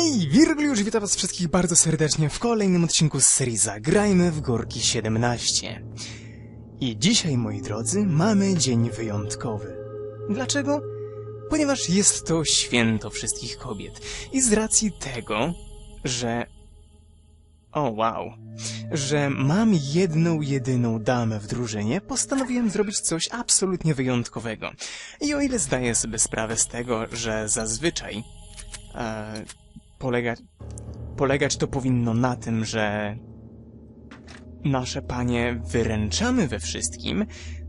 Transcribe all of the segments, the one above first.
Hej, Wirgliusz, witam was wszystkich bardzo serdecznie w kolejnym odcinku z serii Zagrajmy w Górki 17. I dzisiaj, moi drodzy, mamy dzień wyjątkowy. Dlaczego? Ponieważ jest to święto wszystkich kobiet. I z racji tego, że... O, wow. Że mam jedną, jedyną damę w drużynie, postanowiłem zrobić coś absolutnie wyjątkowego. I o ile zdaję sobie sprawę z tego, że zazwyczaj e, polegać, polegać to powinno na tym, że nasze panie wyręczamy we wszystkim,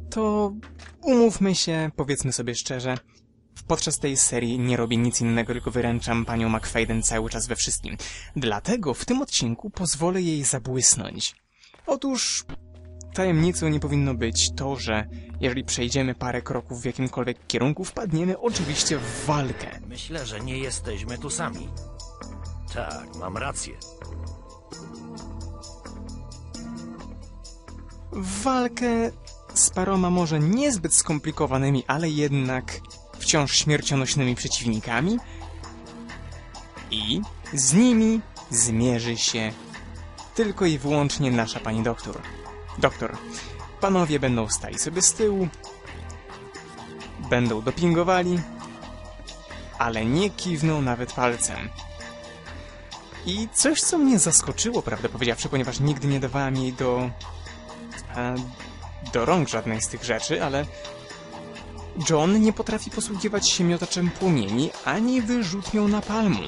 to umówmy się, powiedzmy sobie szczerze, podczas tej serii nie robię nic innego, tylko wyręczam panią McFadden cały czas we wszystkim. Dlatego w tym odcinku pozwolę jej zabłysnąć. Otóż tajemnicą nie powinno być to, że jeżeli przejdziemy parę kroków w jakimkolwiek kierunku, wpadniemy oczywiście w walkę. Myślę, że nie jesteśmy tu sami. Tak, mam rację. walkę z paroma może niezbyt skomplikowanymi, ale jednak wciąż śmiercionośnymi przeciwnikami i z nimi zmierzy się tylko i wyłącznie nasza pani doktor. Doktor, panowie będą stali sobie z tyłu, będą dopingowali, ale nie kiwną nawet palcem. I coś, co mnie zaskoczyło, prawdę powiedziawszy, ponieważ nigdy nie dawałem jej do e, do rąk żadnej z tych rzeczy, ale John nie potrafi posługiwać się miotaczem płomieni ani wyrzutnią napalmu.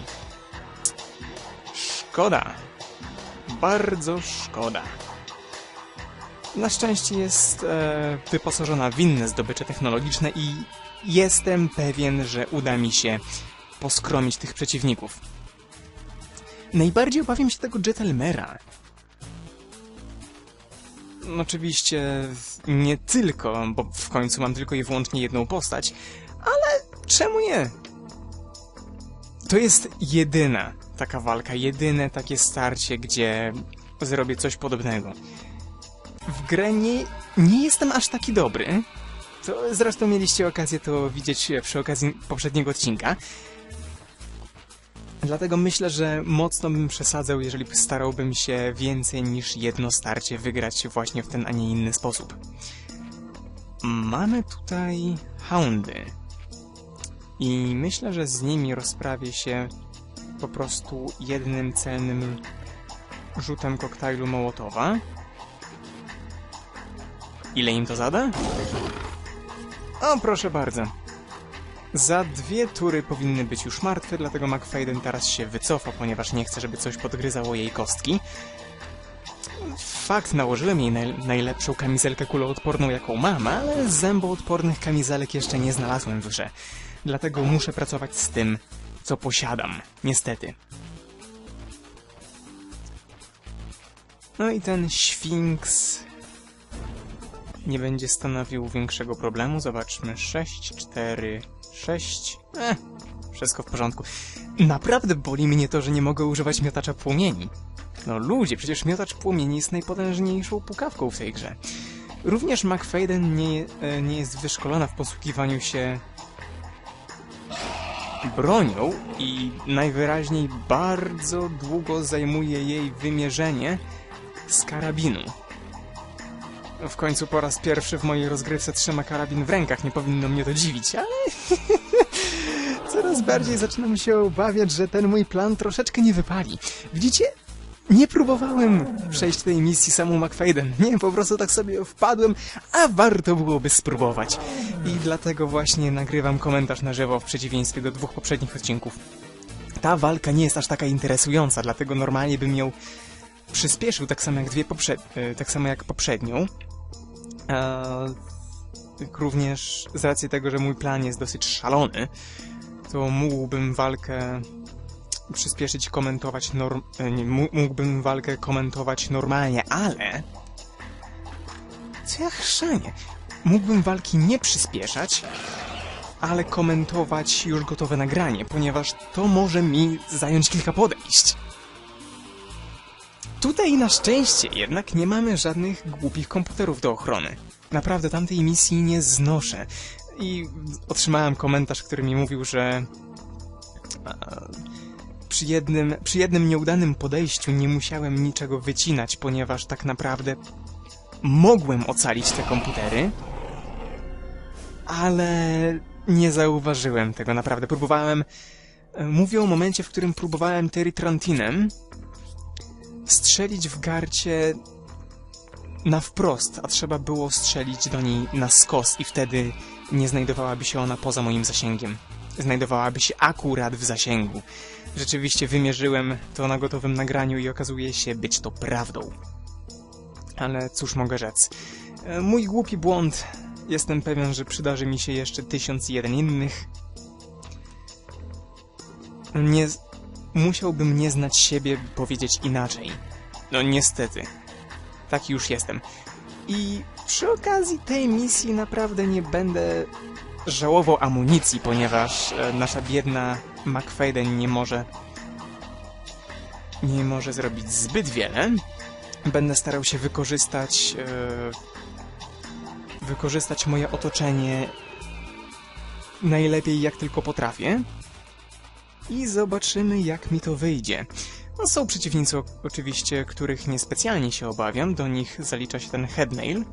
Szkoda. Bardzo szkoda. Na szczęście jest e, wyposażona w inne zdobycze technologiczne i jestem pewien, że uda mi się poskromić tych przeciwników. Najbardziej obawiam się tego Jetelmera. Oczywiście nie tylko, bo w końcu mam tylko i wyłącznie jedną postać, ale czemu nie? To jest jedyna taka walka, jedyne takie starcie, gdzie zrobię coś podobnego. W grę nie, nie jestem aż taki dobry. To zresztą mieliście okazję to widzieć przy okazji poprzedniego odcinka. Dlatego myślę, że mocno bym przesadzał, jeżeli starałbym się więcej niż jedno starcie wygrać właśnie w ten, a nie inny sposób. Mamy tutaj houndy. I myślę, że z nimi rozprawię się po prostu jednym celnym rzutem koktajlu Mołotowa. Ile im to zada? O, proszę bardzo. Za dwie tury powinny być już martwe, dlatego McFadden teraz się wycofa, ponieważ nie chce, żeby coś podgryzało jej kostki. Fakt, nałożyłem jej naj najlepszą kamizelkę kuloodporną, jaką mam, ale zęboodpornych kamizelek jeszcze nie znalazłem w grze. Dlatego muszę pracować z tym, co posiadam. Niestety. No i ten Sfinks nie będzie stanowił większego problemu. Zobaczmy. 6, 4, 6. Eh, wszystko w porządku. Naprawdę boli mnie to, że nie mogę używać miotacza płomieni. No ludzie, przecież miotacz płomieni jest najpotężniejszą pukawką w tej grze. Również McFadden nie, e, nie jest wyszkolona w posługiwaniu się bronią i najwyraźniej bardzo długo zajmuje jej wymierzenie z karabinu. W końcu po raz pierwszy w mojej rozgrywce trzyma karabin w rękach, nie powinno mnie to dziwić, ale... Coraz bardziej zaczynam się obawiać, że ten mój plan troszeczkę nie wypali. Widzicie? Nie próbowałem przejść tej misji samą McFadden. Nie, po prostu tak sobie wpadłem, a warto byłoby spróbować. I dlatego właśnie nagrywam komentarz na żywo w przeciwieństwie do dwóch poprzednich odcinków. Ta walka nie jest aż taka interesująca, dlatego normalnie bym ją przyspieszył tak samo jak dwie e, tak samo jak poprzednią. Również z racji tego, że mój plan jest dosyć szalony, to mógłbym walkę przyspieszyć komentować norm... e, Nie, mó- mógłbym walkę komentować normalnie, ale... Co ja chrzanie? Mógłbym walki nie przyspieszać, ale komentować już gotowe nagranie, ponieważ to może mi zająć kilka podejść. Tutaj na szczęście jednak nie mamy żadnych głupich komputerów do ochrony. Naprawdę tamtej misji nie znoszę. I otrzymałem komentarz, który mi mówił, że... przy jednym, przy jednym nieudanym podejściu nie musiałem niczego wycinać, ponieważ tak naprawdę mogłem ocalić te komputery, ale nie zauważyłem tego naprawdę. Próbowałem. e, Mówię o momencie, w którym próbowałem Terytrantinem strzelić w garcie na wprost, a trzeba było strzelić do niej na skos i wtedy nie znajdowałaby się ona poza moim zasięgiem. Znajdowałaby się akurat w zasięgu. Rzeczywiście wymierzyłem to na gotowym nagraniu i okazuje się być to prawdą. Ale cóż mogę rzec. E, Mój głupi błąd. Jestem pewien, że przydarzy mi się jeszcze tysiąc jeden innych. Nie... Musiałbym nie znać siebie, by powiedzieć inaczej. No niestety. Taki już jestem. I przy okazji tej misji naprawdę nie będę żałował amunicji, ponieważ e, nasza biedna McFadden nie może nie może zrobić zbyt wiele. Będę starał się wykorzystać e, wykorzystać moje otoczenie najlepiej jak tylko potrafię. I zobaczymy jak mi to wyjdzie. No, są przeciwnicy oczywiście, których niespecjalnie się obawiam. Do nich zalicza się ten Headmail.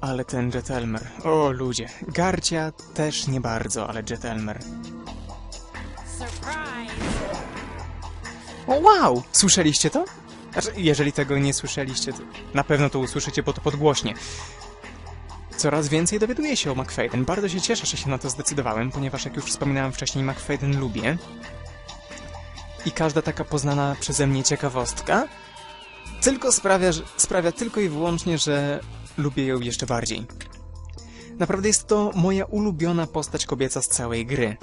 Ale ten Jetelmer. O ludzie. Garcia też nie bardzo, ale Jetelmer. O wow! Słyszeliście to? Znaczy, jeżeli tego nie słyszeliście, to na pewno to usłyszycie, bo to podgłośnie. Coraz więcej dowiaduję się o McFadden. Bardzo się cieszę, że się na to zdecydowałem, ponieważ jak już wspominałem wcześniej, McFadden lubię. I każda taka poznana przeze mnie ciekawostka tylko sprawia, że, sprawia tylko i wyłącznie, że lubię ją jeszcze bardziej. Naprawdę jest to moja ulubiona postać kobieca z całej gry.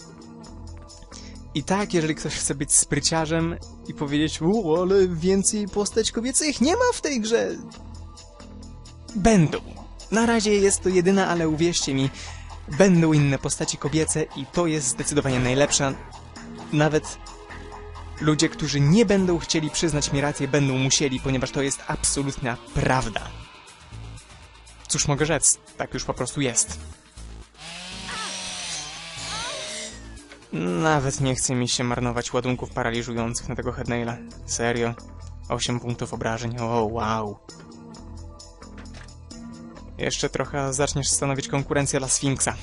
I tak, jeżeli ktoś chce być spryciarzem i powiedzieć, u, ale więcej postać kobiecych nie ma w tej grze. Będą. Na razie jest to jedyna, ale uwierzcie mi, będą inne postaci kobiece i to jest zdecydowanie najlepsza. Nawet ludzie, którzy nie będą chcieli przyznać mi rację, będą musieli, ponieważ to jest absolutna prawda. Cóż mogę rzec, tak już po prostu jest. Nawet nie chce mi się marnować ładunków paraliżujących na tego Headnaila. Serio. 8 punktów obrażeń. O, wow. Jeszcze trochę zaczniesz stanowić konkurencję dla Sfinksa.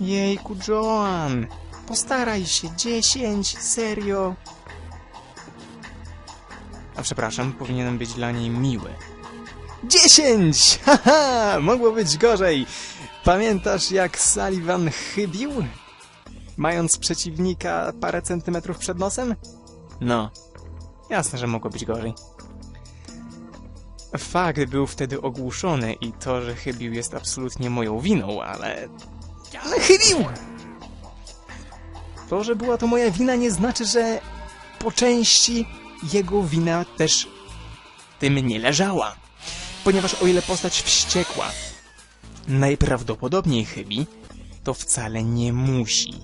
Jejku, Joan! Postaraj się, 10, serio. A przepraszam, powinienem być dla niej miły. 10! Haha! Mogło być gorzej! Pamiętasz, jak Sullivan chybił? Mając przeciwnika parę centymetrów przed nosem? No. Jasne, że mogło być gorzej. Fakt był wtedy ogłuszony i to, że chybił jest absolutnie moją winą, ale... Ale chybił! To, że była to moja wina nie znaczy, że po części jego wina też tym nie leżała. Ponieważ o ile postać wściekła najprawdopodobniej chybi, to wcale nie musi.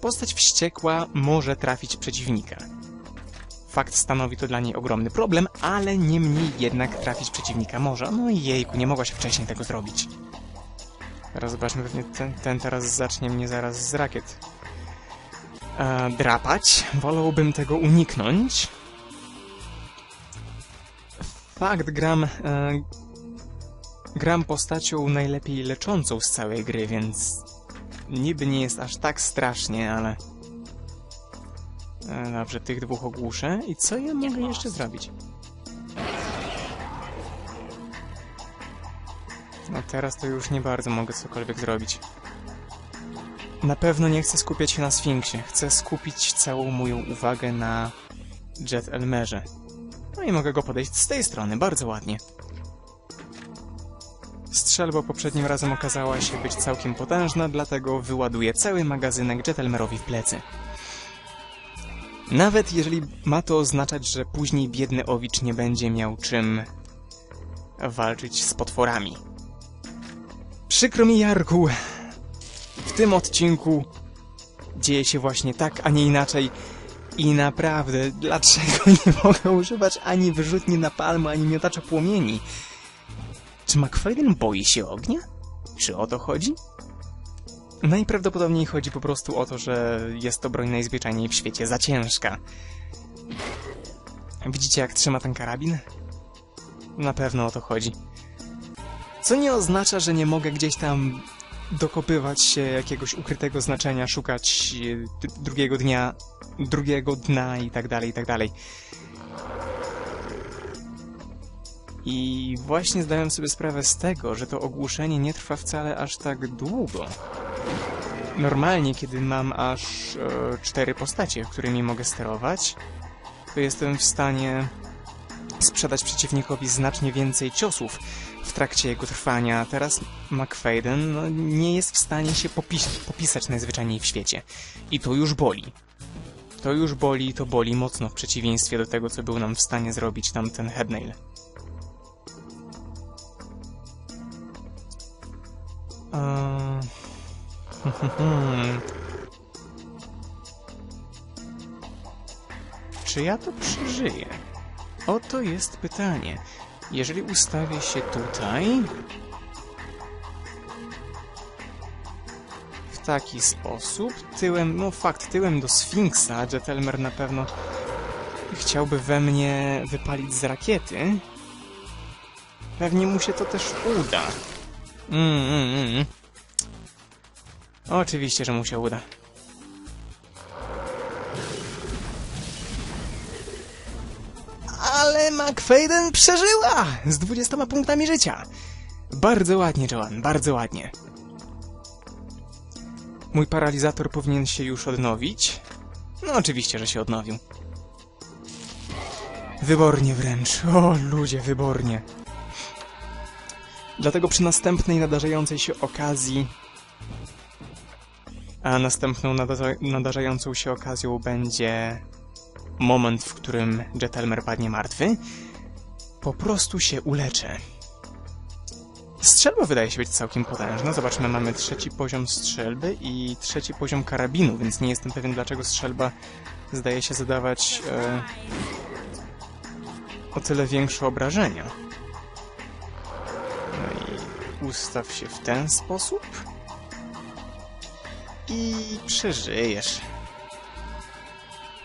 Postać wściekła może trafić przeciwnika. Fakt stanowi to dla niej ogromny problem, ale niemniej jednak trafić przeciwnika może. No i jejku, nie mogła się wcześniej tego zrobić. Teraz zobaczmy, pewnie ten, ten teraz zacznie mnie zaraz z rakiet e, drapać. Wolałbym tego uniknąć. Fakt, gram... E, gram postacią najlepiej leczącą z całej gry, więc niby nie jest aż tak strasznie, ale... E, Dobrze, tych dwóch ogłuszę. I co ja mogę jeszcze zrobić? No teraz to już nie bardzo mogę cokolwiek zrobić. Na pewno nie chcę skupiać się na Sfinksie. Chcę skupić całą moją uwagę na Jet Elmerze. No i mogę go podejść z tej strony, bardzo ładnie. Strzelba poprzednim razem okazała się być całkiem potężna, dlatego wyładuję cały magazynek Jetelmerowi w plecy. Nawet jeżeli ma to oznaczać, że później biedny Owicz nie będzie miał czym walczyć z potworami. Przykro mi, Jarku. W tym odcinku dzieje się właśnie tak, a nie inaczej. I naprawdę, dlaczego nie mogę używać ani wyrzutni na palmę, ani miotacza płomieni? Czy McFadden boi się ognia? Czy o to chodzi? Najprawdopodobniej chodzi po prostu o to, że jest to broń najzwyczajniej w świecie za ciężka. Widzicie, jak trzyma ten karabin? Na pewno o to chodzi. Co nie oznacza, że nie mogę gdzieś tam dokopywać się jakiegoś ukrytego znaczenia, szukać e, drugiego dnia, drugiego dna i tak dalej, i tak dalej. I właśnie zdałem sobie sprawę z tego, że to ogłuszenie nie trwa wcale aż tak długo. Normalnie, kiedy mam aż e, cztery postacie, którymi mogę sterować, to jestem w stanie sprzedać przeciwnikowi znacznie więcej ciosów w trakcie jego trwania. Teraz McFadden no, nie jest w stanie się popis popisać najzwyczajniej w świecie. I to już boli. To już boli to boli mocno w przeciwieństwie do tego, co był nam w stanie zrobić tamten Headnail. Eee... Czy ja to przeżyję? Oto jest pytanie. Jeżeli ustawię się tutaj... W taki sposób, tyłem, no fakt, tyłem do Sfinksa, Jetelmer na pewno chciałby we mnie wypalić z rakiety. Pewnie mu się to też uda. Mm, mm, mm. Oczywiście, że mu się uda. Ale McFadden przeżyła! Z 20 punktami życia. Bardzo ładnie, Joan, bardzo ładnie. Mój paralizator powinien się już odnowić. No oczywiście, że się odnowił. Wybornie wręcz. O, ludzie, wybornie. Dlatego przy następnej nadarzającej się okazji a następną nadarza nadarzającą się okazją będzie moment, w którym Jetelmer padnie martwy, po prostu się uleczę. Strzelba wydaje się być całkiem potężna. Zobaczmy, mamy trzeci poziom strzelby i trzeci poziom karabinu, więc nie jestem pewien, dlaczego strzelba zdaje się zadawać e, o tyle większe obrażenia. No i ustaw się w ten sposób i przeżyjesz.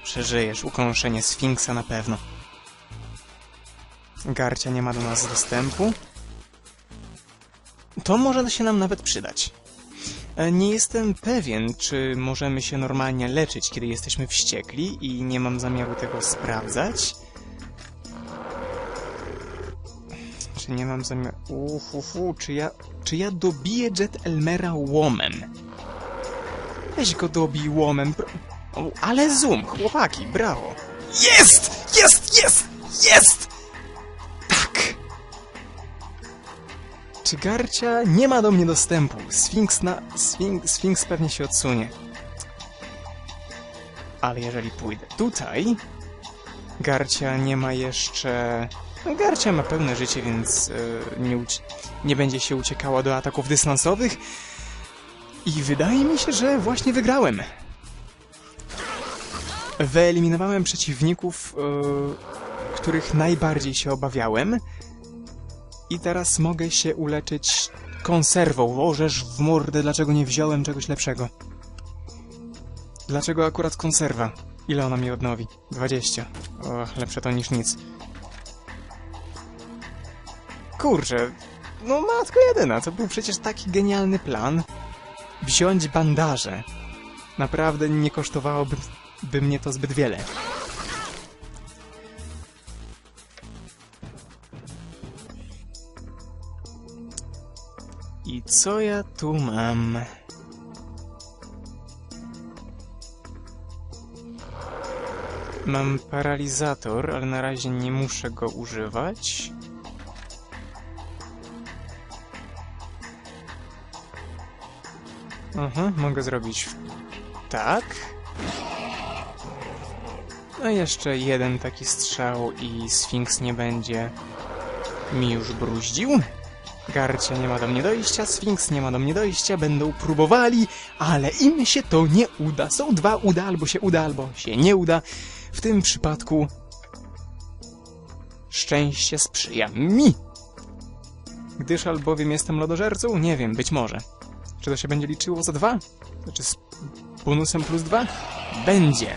Przeżyjesz ukąszenie Sfinksa na pewno. Garcia nie ma do nas dostępu. To może się nam nawet przydać. E, Nie jestem pewien, czy możemy się normalnie leczyć, kiedy jesteśmy wściekli i nie mam zamiaru tego sprawdzać. Czy nie mam zamiaru... Uhuhu, czy ja... Czy ja dobiję Jet Elmera łomem? Weź go dobij łomem. Pro... O, ale zoom, chłopaki, brawo. Jest! Jest! Jest! Jest! Tak! Czy Garcia nie ma do mnie dostępu? Sfinks na... Sfinks, Sfinks pewnie się odsunie. Ale jeżeli pójdę tutaj... Garcia nie ma jeszcze... No, Garcia ma pełne życie, więc e, nie, nie będzie się uciekała do ataków dystansowych. I wydaje mi się, że właśnie wygrałem. Wyeliminowałem przeciwników, e, których najbardziej się obawiałem. I teraz mogę się uleczyć konserwą. Orzesz w mordę, dlaczego nie wziąłem czegoś lepszego. Dlaczego akurat konserwa? Ile ona mi odnowi? 20. O, lepsze to niż nic. Kurczę, no matko jedyna, to był przecież taki genialny plan. Wziąć bandaże. Naprawdę nie kosztowałoby by mnie to zbyt wiele. I co ja tu mam? Mam paralizator, ale na razie nie muszę go używać. Aha, mogę zrobić tak. No jeszcze jeden taki strzał i Sfinks nie będzie mi już bruździł. Garcia nie ma do mnie dojścia, Sfinks nie ma do mnie dojścia, będą próbowali, ale im się to nie uda. Są dwa uda, albo się uda, albo się nie uda. W tym przypadku szczęście sprzyja mi. Gdyż albowiem jestem lodożercą? Nie wiem, być może. Czy to się będzie liczyło za dwa? Znaczy z bonusem plus dwa? Będzie.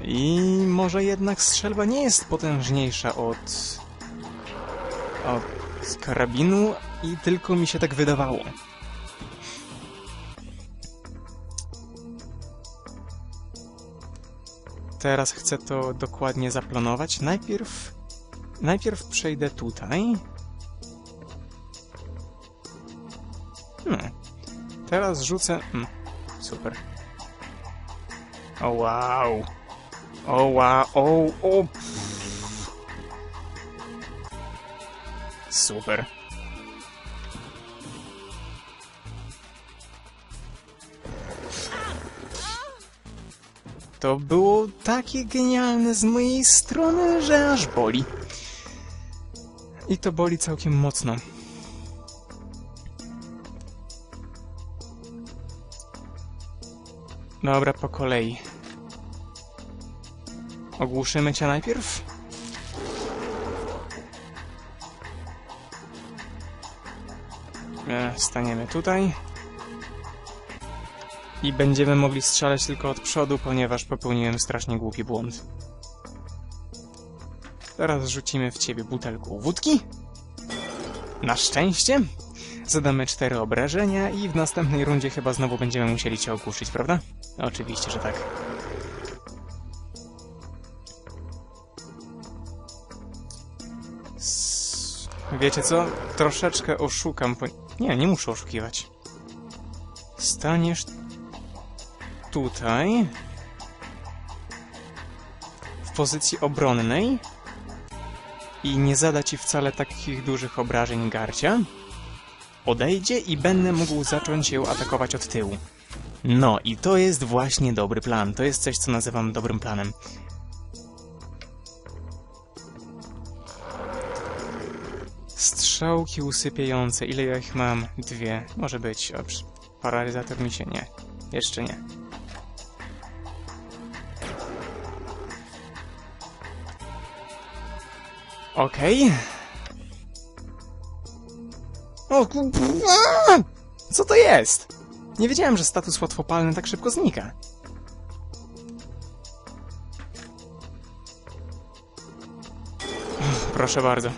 I może jednak strzelba nie jest potężniejsza od... od karabinu i tylko mi się tak wydawało. Teraz chcę to dokładnie zaplanować. Najpierw... Najpierw przejdę tutaj. Teraz rzucę... Mm, super. O wow! O wow! O, o! Super. To było takie genialne z mojej strony, że aż boli. I to boli całkiem mocno. Dobra, po kolei. Ogłuszymy cię najpierw? E, Staniemy tutaj. I będziemy mogli strzelać tylko od przodu, ponieważ popełniłem strasznie głupi błąd. Teraz rzucimy w ciebie butelką wódki. Na szczęście. Zadamy cztery obrażenia i w następnej rundzie chyba znowu będziemy musieli cię ogłuszyć, prawda? Oczywiście, że tak. Wiecie co? Troszeczkę oszukam, po... Nie, nie muszę oszukiwać. Staniesz tutaj w pozycji obronnej i nie zada ci wcale takich dużych obrażeń garcia. Odejdzie i będę mógł zacząć ją atakować od tyłu. No i to jest właśnie dobry plan. To jest coś, co nazywam dobrym planem. Strzałki usypiające. Ile ja ich mam? Dwie. Może być. O, paralizator mi się nie. Jeszcze nie. Okej. O ku- aaa! Co to jest? Nie wiedziałem, że status łatwopalny tak szybko znika. Proszę bardzo.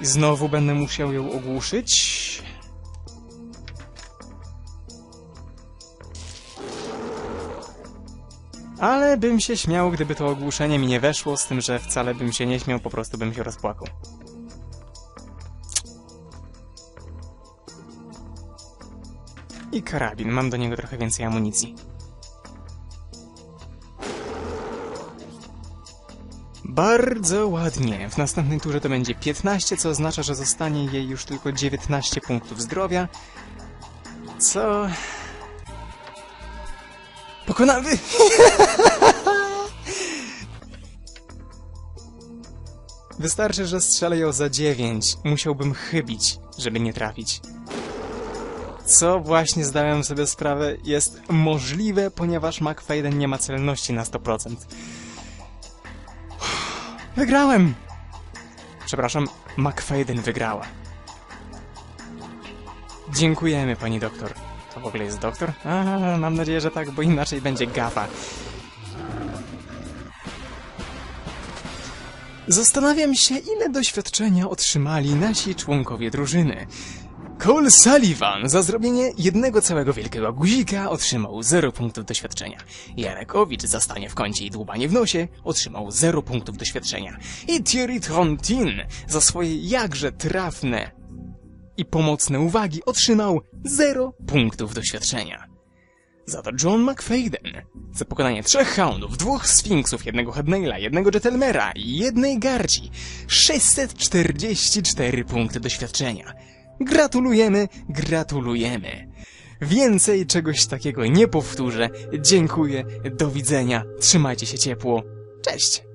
I Znowu będę musiał ją ogłuszyć. Ale bym się śmiał, gdyby to ogłuszenie mi nie weszło, z tym, że wcale bym się nie śmiał, po prostu bym się rozpłakał. I karabin, mam do niego trochę więcej amunicji. Bardzo ładnie. W następnej turze to będzie 15, co oznacza, że zostanie jej już tylko 19 punktów zdrowia. Co... Pokonamy! Wystarczy, że strzelę ją za 9. Musiałbym chybić, żeby nie trafić. Co właśnie zdałem sobie sprawę jest możliwe, ponieważ McFadden nie ma celności na 100%. Wygrałem! Przepraszam, McFadden wygrała. Dziękujemy, pani doktor. To w ogóle jest doktor? A, mam nadzieję, że tak, bo inaczej będzie gafa. Zastanawiam się, ile doświadczenia otrzymali nasi członkowie drużyny. Cole Sullivan za zrobienie jednego całego wielkiego guzika otrzymał 0 punktów doświadczenia. Jarekowicz za stanie w kącie i dłubanie w nosie otrzymał 0 punktów doświadczenia. I Thierry Trontin za swoje jakże trafne i pomocne uwagi otrzymał 0 punktów doświadczenia. Za to John McFadden za pokonanie trzech houndów, dwóch sfinksów, jednego headnaila, jednego gentlemera i jednej garci 644 punkty doświadczenia. Gratulujemy, gratulujemy. Więcej czegoś takiego nie powtórzę. Dziękuję, do widzenia, trzymajcie się ciepło. Cześć!